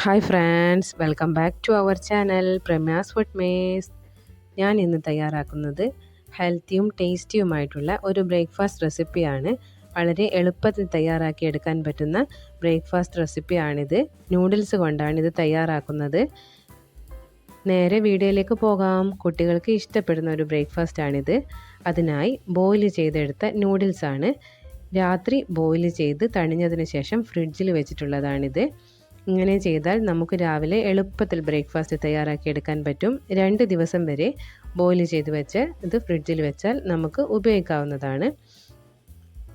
Hi friends welcome back to our channel Pramya's food maze ഞാൻ ഇന്ന് തയ്യാറാക്കുന്നത് ഹെൽത്തിയും ടേസ്റ്റിയുമായിട്ടുള്ള ഒരു ബ്രേക്ക്ഫാസ്റ്റ് റെസിപ്പിയാണ് വളരെ എളുപ്പത്തിൽ തയ്യാറാക്കി എടുക്കാൻ പറ്റുന്ന ബ്രേക്ക്ഫാസ്റ്റ് റെസിപ്പിയാണിത് നൂഡിൽസ് കൊണ്ടാണ് ഇത് തയ്യാറാക്കുന്നത്. നേരെ വീഡിയോയിലേക്ക് പോകാം. കുട്ടികൾക്ക് ഇഷ്ടപ്പെടുന്ന ഒരു ബ്രേക്ക്ഫാസ്റ്റ് ആണിത്. അതിനായി ബോയിൽ ചെയ്തെടുത്ത നൂഡിൽസാണ് രാത്രി ബോയിൽ ചെയ്ത് തണിഞ്ഞതിന് ശേഷം ഫ്രിഡ്ജിൽ വെച്ചിട്ടുള്ളതാണിത്. ഇങ്ങനെ ചെയ്താൽ നമുക്ക് രാവിലെ എളുപ്പത്തിൽ ബ്രേക്ക്ഫാസ്റ്റ് തയ്യാറാക്കി എടുക്കാൻ പറ്റും. രണ്ട് ദിവസം വരെ ബോയിൽ ചെയ്ത് വെച്ച് ഇത് ഫ്രിഡ്ജിൽ വെച്ചാൽ നമുക്ക് ഉപയോഗിക്കാവുന്നതാണ്.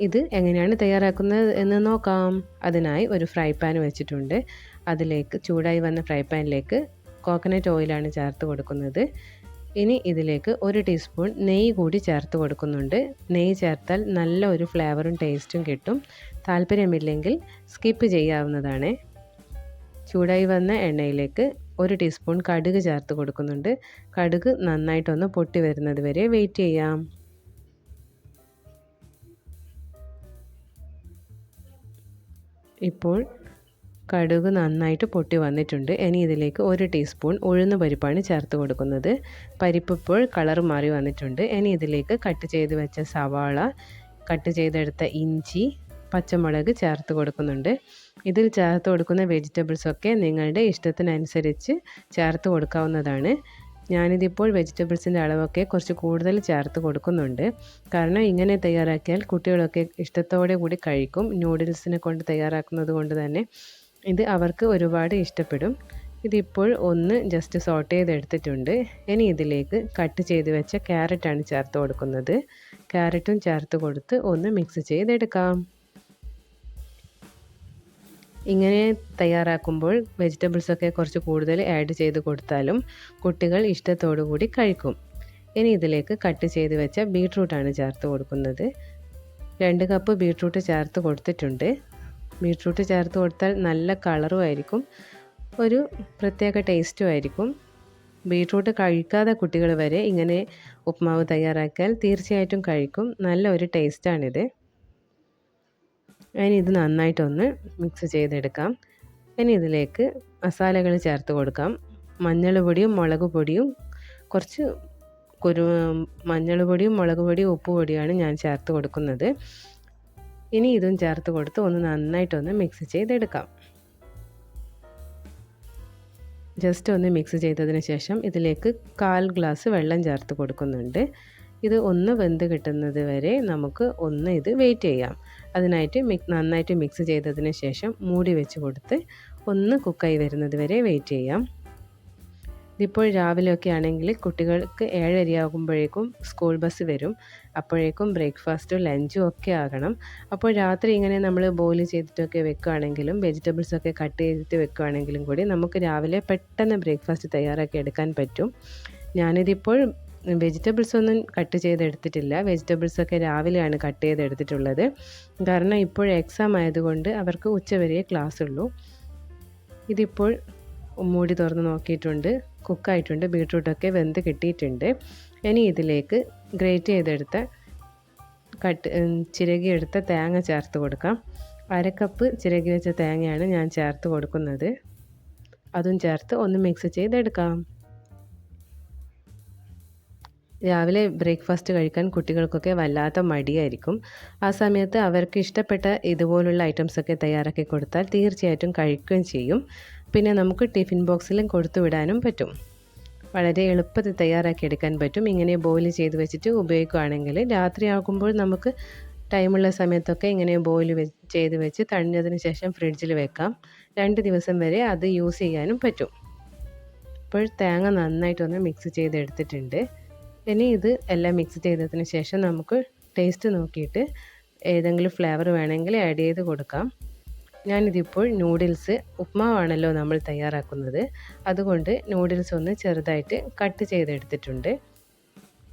ഇത് എങ്ങനെയാണ് തയ്യാറാക്കുന്നത് എന്ന് നോക്കാം. അതിനായി ഒരു ഫ്രൈ പാൻ വെച്ചിട്ടുണ്ട്. അതിലേക്ക് ചൂടായി വന്ന ഫ്രൈ പാനിലേക്ക് കോക്കനട്ട് ഓയിലാണ് ചേർത്ത് കൊടുക്കുന്നത്. ഇനി ഇതിലേക്ക് ഒരു ടീസ്പൂൺ നെയ്യ് കൂടി ചേർത്ത് കൊടുക്കുന്നുണ്ട്. നെയ്യ് ചേർത്താൽ നല്ല ഒരു ഫ്ലേവറും ടേസ്റ്റും കിട്ടും. താല്പര്യമില്ലെങ്കിൽ സ്കിപ്പ് ചെയ്യാവുന്നതാണ്. ചൂടായി വന്ന എണ്ണയിലേക്ക് ഒരു ടീസ്പൂൺ കടുക് ചേർത്ത് കൊടുക്കുന്നുണ്ട്. കടുക് നന്നായിട്ടൊന്ന് പൊട്ടി വരുന്നത് വരെ വെയിറ്റ് ചെയ്യാം. ഇപ്പോൾ കടുക് നന്നായിട്ട് പൊട്ടി വന്നിട്ടുണ്ട്. ഇനി ഇതിലേക്ക് ഒരു ടീസ്പൂൺ ഉഴുന്ന് പരിപ്പാണ് ചേർത്ത് കൊടുക്കുന്നത്. പരിപ്പ് ഇപ്പോൾ കളർ മാറി വന്നിട്ടുണ്ട്. ഇനി ഇതിലേക്ക് കട്ട് ചെയ്ത് വെച്ച സവാള കട്ട് ചെയ്തെടുത്ത ഇഞ്ചി പച്ചമുളക് ചേർത്ത് കൊടുക്കുന്നുണ്ട്. ഇതിൽ ചേർത്ത് കൊടുക്കുന്ന വെജിറ്റബിൾസൊക്കെ നിങ്ങളുടെ ഇഷ്ടത്തിനനുസരിച്ച് ചേർത്ത് കൊടുക്കാവുന്നതാണ്. ഞാനിതിപ്പോൾ വെജിറ്റബിൾസിന്റെ അളവൊക്കെ കുറച്ച് കൂടുതൽ ചേർത്ത് കൊടുക്കുന്നുണ്ട്. കാരണം ഇങ്ങനെ തയ്യാറാക്കിയാൽ കുട്ടികളൊക്കെ ഇഷ്ടത്തോടെ കൂടി കഴിക്കും. നൂഡിൽസിനെ കൊണ്ട് തയ്യാറാക്കുന്നത് കൊണ്ട് തന്നെ ഇത് അവർക്ക് ഒരുപാട് ഇഷ്ടപ്പെടും. ഇതിപ്പോൾ ഒന്ന് ജസ്റ്റ് സോട്ട് ചെയ്തെടുത്തിട്ടുണ്ട്. ഇനി ഇതിലേക്ക് കട്ട് ചെയ്ത് വെച്ച ക്യാരറ്റാണ് ചേർത്ത് കൊടുക്കുന്നത്. ക്യാരറ്റും ചേർത്ത് കൊടുത്ത് ഒന്ന് മിക്സ് ചെയ്തെടുക്കാം. ഇങ്ങനെ തയ്യാറാക്കുമ്പോൾ വെജിറ്റബിൾസൊക്കെ കുറച്ച് കൂടുതൽ ആഡ് ചെയ്ത് കൊടുത്താലും കുട്ടികൾ ഇഷ്ടത്തോടു കൂടി കഴിക്കും. ഇനി ഇതിലേക്ക് കട്ട് ചെയ്ത് വെച്ച ബീട്രൂട്ടാണ് ചേർത്ത് കൊടുക്കുന്നത്. രണ്ട് കപ്പ് ബീട്രൂട്ട് ചേർത്ത് കൊടുത്തിട്ടുണ്ട്. ബീട്രൂട്ട് ചേർത്ത് കൊടുത്താൽ നല്ല കളറും ആയിരിക്കും. ഒരു പ്രത്യേക ടേസ്റ്റും ആയിരിക്കും. ബീട്രൂട്ട് കഴിക്കാതെ കുട്ടികൾ വരെ ഇങ്ങനെ ഉപ്മാവ് തയ്യാറാക്കിയാൽ തീർച്ചയായിട്ടും കഴിക്കും. നല്ല ഒരു ടേസ്റ്റാണിത് ഇനി ഇത് നന്നായിട്ടൊന്ന് മിക്സ് ചെയ്തെടുക്കാം. ഇനി ഇതിലേക്ക് മസാലകൾ ചേർത്ത് കൊടുക്കാം. മഞ്ഞൾ പൊടിയും മുളക് പൊടിയും കുറച്ച് കുരു മഞ്ഞൾ പൊടിയും മുളക് പൊടിയും ഉപ്പ് പൊടിയാണ് ഞാൻ ചേർത്ത് കൊടുക്കുന്നത്. ഇനി ഇതും ചേർത്ത് കൊടുത്ത് ഒന്ന് നന്നായിട്ടൊന്ന് മിക്സ് ചെയ്തെടുക്കാം. ജസ്റ്റ് ഒന്ന് മിക്സ് ചെയ്തതിന് ശേഷം ഇതിലേക്ക് കാൽ ഗ്ലാസ് വെള്ളം ചേർത്ത് കൊടുക്കുന്നുണ്ട്. ഇത് ഒന്ന് വെന്ത് കിട്ടുന്നത് വരെ നമുക്ക് ഒന്ന് ഇത് വെയിറ്റ് ചെയ്യാം. അതിനായിട്ട് മിക് നന്നായിട്ട് മിക്സ് ചെയ്തതിന് ശേഷം മൂടി വെച്ച് കൊടുത്ത് ഒന്ന് കുക്കായി വരുന്നത് വരെ വെയിറ്റ് ചെയ്യാം. ഇതിപ്പോൾ രാവിലെയൊക്കെ ആണെങ്കിൽ കുട്ടികൾക്ക് ഏഴരയാകുമ്പോഴേക്കും സ്കൂൾ ബസ് വരും. അപ്പോഴേക്കും ബ്രേക്ക്ഫാസ്റ്റും ലഞ്ചും ഒക്കെ ആകണം. അപ്പോൾ രാത്രി ഇങ്ങനെ നമ്മൾ ബോയിൽ ചെയ്തിട്ടൊക്കെ വെക്കുകയാണെങ്കിലും വെജിറ്റബിൾസൊക്കെ കട്ട് ചെയ്തിട്ട് വെക്കുകയാണെങ്കിലും കൂടി നമുക്ക് രാവിലെ പെട്ടെന്ന് ബ്രേക്ക്ഫാസ്റ്റ് തയ്യാറാക്കി എടുക്കാൻ പറ്റും. ഞാനിതിപ്പോൾ വെജിറ്റബിൾസ് ഒന്നും കട്ട് ചെയ്തെടുത്തിട്ടില്ല. വെജിറ്റബിൾസൊക്കെ രാവിലെയാണ് കട്ട് ചെയ്തെടുത്തിട്ടുള്ളത്. കാരണം ഇപ്പോൾ എക്സാം ആയതുകൊണ്ട് അവർക്ക് ഉച്ചവരെ ക്ലാസ് ഉള്ളൂ. ഇതിപ്പോൾ മൂടി തുറന്ന് നോക്കിയിട്ടുണ്ട്. കുക്കായിട്ടുണ്ട് ബീട്രൂട്ടൊക്കെ വെന്ത് കിട്ടിയിട്ടുണ്ട്. ഇനി ഇതിലേക്ക് ഗ്രേറ്റ് ചെയ്തെടുത്ത കട്ട് ചിരകിയെടുത്ത തേങ്ങ ചേർത്ത് കൊടുക്കാം. അരക്കപ്പ് ചിരകി വെച്ച തേങ്ങയാണ് ഞാൻ ചേർത്ത് കൊടുക്കുന്നത്. അതും ചേർത്ത് ഒന്ന് മിക്സ് ചെയ്തെടുക്കാം. രാവിലെ ബ്രേക്ക്ഫാസ്റ്റ് കഴിക്കാൻ കുട്ടികൾക്കൊക്കെ വല്ലാത്ത മടിയായിരിക്കും. ആ സമയത്ത് അവർക്ക് ഇഷ്ടപ്പെട്ട ഇതുപോലുള്ള ഐറ്റംസൊക്കെ തയ്യാറാക്കി കൊടുത്താൽ തീർച്ചയായിട്ടും കഴിക്കുകയും ചെയ്യും. പിന്നെ നമുക്ക് ടിഫിൻ ബോക്സിലും കൊടുത്തു വിടാനും പറ്റും. വളരെ എളുപ്പത്തിൽ തയ്യാറാക്കി എടുക്കാൻ പറ്റും. ഇങ്ങനെ ബോയിൽ ചെയ്ത് വെച്ചിട്ട് ഉപയോഗിക്കുകയാണെങ്കിൽ രാത്രിയാകുമ്പോൾ നമുക്ക് ടൈമുള്ള സമയത്തൊക്കെ ഇങ്ങനെ ബോയിൽ ചെയ്ത് വെച്ച് തണിഞ്ഞതിന് ശേഷം ഫ്രിഡ്ജിൽ വെക്കാം. രണ്ട് ദിവസം വരെ അത് യൂസ് ചെയ്യാനും പറ്റും. ഇപ്പോൾ തേങ്ങ നന്നായിട്ടൊന്ന് മിക്സ് ചെയ്തെടുത്തിട്ടുണ്ട്. ഇനി ഇത് എല്ലാം മിക്സ് ചെയ്തതിന് ശേഷം നമുക്ക് ടേസ്റ്റ് നോക്കിയിട്ട് ഏതെങ്കിലും ഫ്ലേവർ വേണമെങ്കിൽ ആഡ് ചെയ്ത് കൊടുക്കാം. ഞാനിതിപ്പോൾ നൂഡിൽസ് ഉപ്മാവാണല്ലോ നമ്മൾ തയ്യാറാക്കുന്നത്. അതുകൊണ്ട് നൂഡിൽസ് ഒന്ന് ചെറുതായിട്ട് കട്ട് ചെയ്തെടുത്തിട്ടുണ്ട്.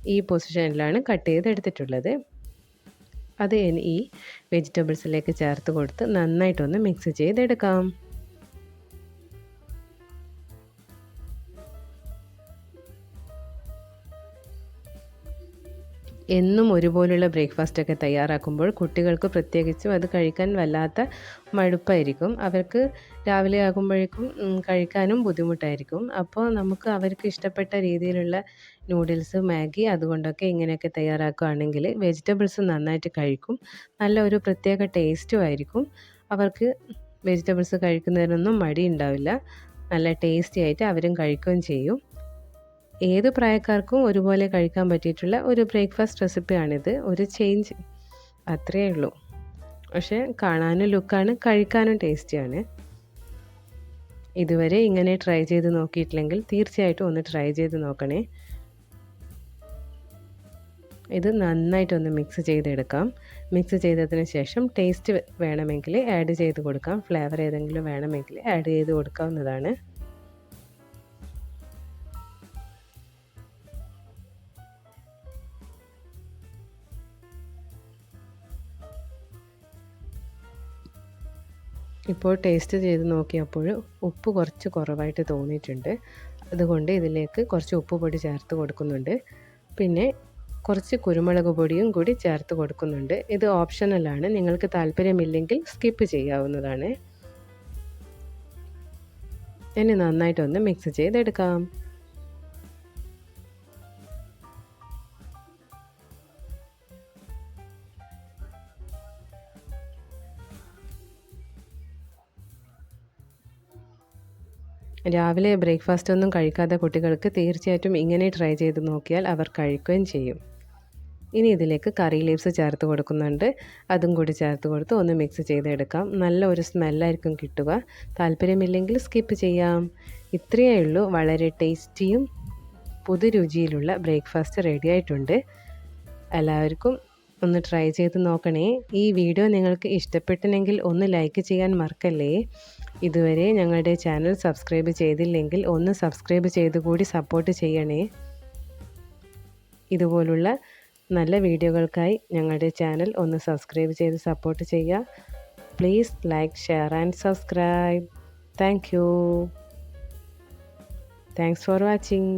ഈ പൊസിഷനിലാണ് കട്ട് ചെയ്തെടുത്തിട്ടുള്ളത്. അത് ഈ വെജിറ്റബിൾസിലേക്ക് ചേർത്ത് കൊടുത്ത് നന്നായിട്ടൊന്ന് മിക്സ് ചെയ്തെടുക്കാം. എന്നും ഒരുപോലുള്ള ബ്രേക്ക്ഫാസ്റ്റൊക്കെ തയ്യാറാക്കുമ്പോൾ കുട്ടികൾക്ക് പ്രത്യേകിച്ചും അത് കഴിക്കാൻ വല്ലാത്ത മടുപ്പായിരിക്കും. അവർക്ക് രാവിലെ ആകുമ്പോഴേക്കും കഴിക്കാനും ബുദ്ധിമുട്ടായിരിക്കും. അപ്പോൾ നമുക്ക് അവർക്ക് ഇഷ്ടപ്പെട്ട രീതിയിലുള്ള നൂഡിൽസ് മാഗി അതുകൊണ്ടൊക്കെ ഇങ്ങനെയൊക്കെ തയ്യാറാക്കുകയാണെങ്കിൽ വെജിറ്റബിൾസ് നന്നായിട്ട് കഴിക്കും. നല്ല ഒരു പ്രത്യേക ടേസ്റ്റും ആയിരിക്കും. അവർക്ക് വെജിറ്റബിൾസ് കഴിക്കുന്നതിനൊന്നും മടി ഉണ്ടാവില്ല നല്ല ടേസ്റ്റി ആയിട്ട് അവരും കഴിക്കുകയും ചെയ്യും. ഏത് പ്രായക്കാർക്കും ഒരുപോലെ കഴിക്കാൻ പറ്റിയിട്ടുള്ള ഒരു ബ്രേക്ക്ഫാസ്റ്റ് റെസിപ്പിയാണിത് ഒരു ചേഞ്ച് അത്രയേ ഉള്ളൂ. പക്ഷേ കാണാനും ലുക്കാണ് കഴിക്കാനും ടേസ്റ്റിയാണ് ഇതുവരെ ഇങ്ങനെ ട്രൈ ചെയ്ത് നോക്കിയിട്ടില്ലെങ്കിൽ തീർച്ചയായിട്ടും ഒന്ന് ട്രൈ ചെയ്ത് നോക്കണേ. ഇത് നന്നായിട്ടൊന്ന് മിക്സ് ചെയ്തെടുക്കാം. മിക്സ് ചെയ്തതിന് ശേഷം ടേസ്റ്റ് വേണമെങ്കിൽ ആഡ് ചെയ്ത് കൊടുക്കാം. ഫ്ലേവർ ഏതെങ്കിലും വേണമെങ്കിൽ ആഡ് ചെയ്ത് കൊടുക്കാവുന്നതാണ്. ഇപ്പോൾ ടേസ്റ്റ് ചെയ്ത് നോക്കിയപ്പോൾ ഉപ്പ് കുറച്ച് കുറവായിട്ട് തോന്നിയിട്ടുണ്ട്. അതുകൊണ്ട് ഇതിലേക്ക് കുറച്ച് ഉപ്പ് പൊടി ചേർത്ത് കൊടുക്കുന്നുണ്ട്. പിന്നെ കുറച്ച് കുരുമുളക് പൊടിയും കൂടി ചേർത്ത് കൊടുക്കുന്നുണ്ട്. ഇത് ഓപ്ഷണലാണ് നിങ്ങൾക്ക് താല്പര്യമില്ലെങ്കിൽ സ്കിപ്പ് ചെയ്യാവുന്നതാണ്. ഇനി നന്നായിട്ടൊന്ന് മിക്സ് ചെയ്തെടുക്കാം. രാവിലെ ബ്രേക്ക്ഫാസ്റ്റ് ഒന്നും കഴിക്കാത്ത കുട്ടികൾക്ക് തീർച്ചയായിട്ടും ഇങ്ങനെ ട്രൈ ചെയ്ത് നോക്കിയാൽ അവർ കഴിക്കുകയും ചെയ്യും. ഇനി ഇതിലേക്ക് കറി ലീവ്സ് ചേർത്ത് കൊടുക്കുന്നുണ്ട്. അതും കൂടി ചേർത്ത് കൊടുത്ത് ഒന്ന് മിക്സ് ചെയ്തെടുക്കാം. നല്ല ഒരു സ്മെല്ലായിരിക്കും കിട്ടുക. താല്പര്യമില്ലെങ്കിൽ സ്കിപ്പ് ചെയ്യാം. ഇത്രയേ ഉള്ളൂ. വളരെ ടേസ്റ്റിയും പുതുരുചിയിലുള്ള ബ്രേക്ക്ഫാസ്റ്റ് റെഡി ആയിട്ടുണ്ട്. എല്ലാവർക്കും ഒന്ന് ട്രൈ ചെയ്ത് നോക്കണേ. ഈ വീഡിയോ നിങ്ങൾക്ക് ഇഷ്ടപ്പെട്ടെങ്കിൽ ഒന്ന് ലൈക്ക് ചെയ്യാൻ മറക്കല്ലേ? ഇതുവരെ ഞങ്ങളുടെ ചാനൽ സബ്സ്ക്രൈബ് ചെയ്തില്ലെങ്കിൽ ഒന്ന് സബ്സ്ക്രൈബ് ചെയ്ത് കൂടി സപ്പോർട്ട് ചെയ്യണേ. ഇതുപോലുള്ള നല്ല വീഡിയോകൾക്കായി ഞങ്ങളുടെ ചാനൽ ഒന്ന് സബ്സ്ക്രൈബ് ചെയ്ത് സപ്പോർട്ട് ചെയ്യുക. Please like share and subscribe thank you thanks for watching